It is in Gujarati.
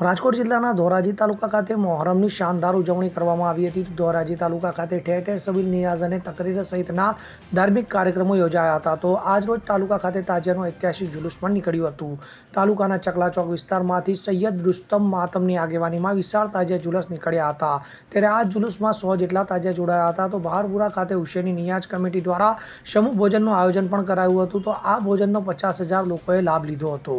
રાજકોટ જિલ્લાના ધોરાજી તાલુકા ખાતે મોહરમની શાનદાર ઉજવણી કરવામાં આવી હતી. ધોરાજી તાલુકા ખાતે ઠેર ઠેર સબીલ નિયાઝ અને તકરીર સહિતના ધાર્મિક કાર્યક્રમો યોજાયા હતા. તો આજરોજ તાલુકા ખાતે તાજિયાનું ઐતિહાસિક જુલુસ પણ નીકળ્યું હતું. તાલુકાના ચકલા ચોક વિસ્તારમાંથી સૈયદ રુસ્તમ માતમની આગેવાનીમાં વિશાળ તાજિયા જુલુસ નીકળ્યા હતા. ત્યારે આ જુલુસમાં સો જેટલા તાજિયા જોડાયા હતા. તો બહારપુરા ખાતે હુસેની નિયાઝ કમિટી દ્વારા સમૂહ ભોજનનું આયોજન પણ કરાયું હતું. તો આ ભોજનનો પચાસ હજાર લોકોએ લાભ લીધો હતો.